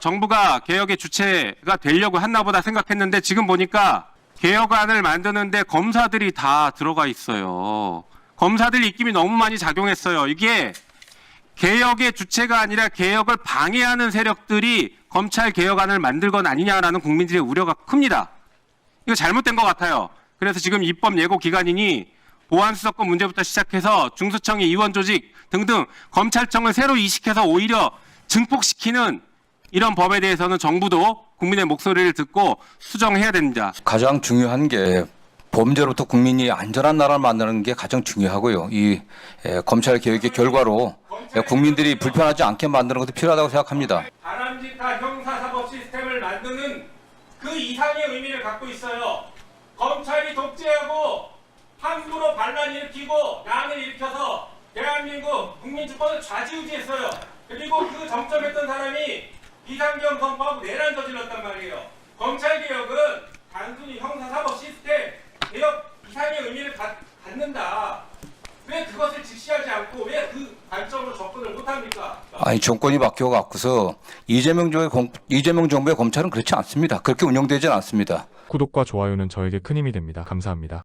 정부가 개혁의 주체가 되려고 했나 보다 생각했는데 지금 보니까 개혁안을 만드는데 검사들이 다 들어가 있어요. 검사들 입김이 너무 많이 작용했어요. 이게 개혁의 주체가 아니라 개혁을 방해하는 세력들이 검찰 개혁안을 만들 건 아니냐라는 국민들의 우려가 큽니다. 이거 잘못된 것 같아요. 그래서 지금 입법 예고 기간이니 보안수사권 문제부터 시작해서 중수청의 이원 조직 등등 검찰청을 새로 이식해서 오히려 증폭시키는 이런 법에 대해서는 정부도 국민의 목소리를 듣고 수정해야 됩니다. 가장 중요한 게 범죄로부터 국민이 안전한 나라를 만드는 게 가장 중요하고요. 이 에, 검찰 개혁의 결과로 에, 국민들이 불편하지 않게 만드는 것도 필요하다고 생각합니다. 바람직한 형사사법 시스템을 만드는 그 이상의 의미를 갖고 있어요. 검찰이 독재하고 함부로 반란 일으키고 난을 일으켜서 대한민국 국민 주권을 좌지우지했어요. 그리고 그 정점했던 사람이 비상경 선포하고 내란 저질렀단 말이에요. 검찰 개혁은 단순히 형사사법 시스템 개혁 이상의 의미를 갖, 갖는다. 왜 그것을 직시하지 않고 왜 그 관점으로 접근을 못합니까? 아니 정권이 바뀌어 갖고서 이재명 이재명 정부의 검찰은 그렇지 않습니다. 그렇게 운영되지는 않습니다. 구독과 좋아요는 저에게 큰 힘이 됩니다. 감사합니다.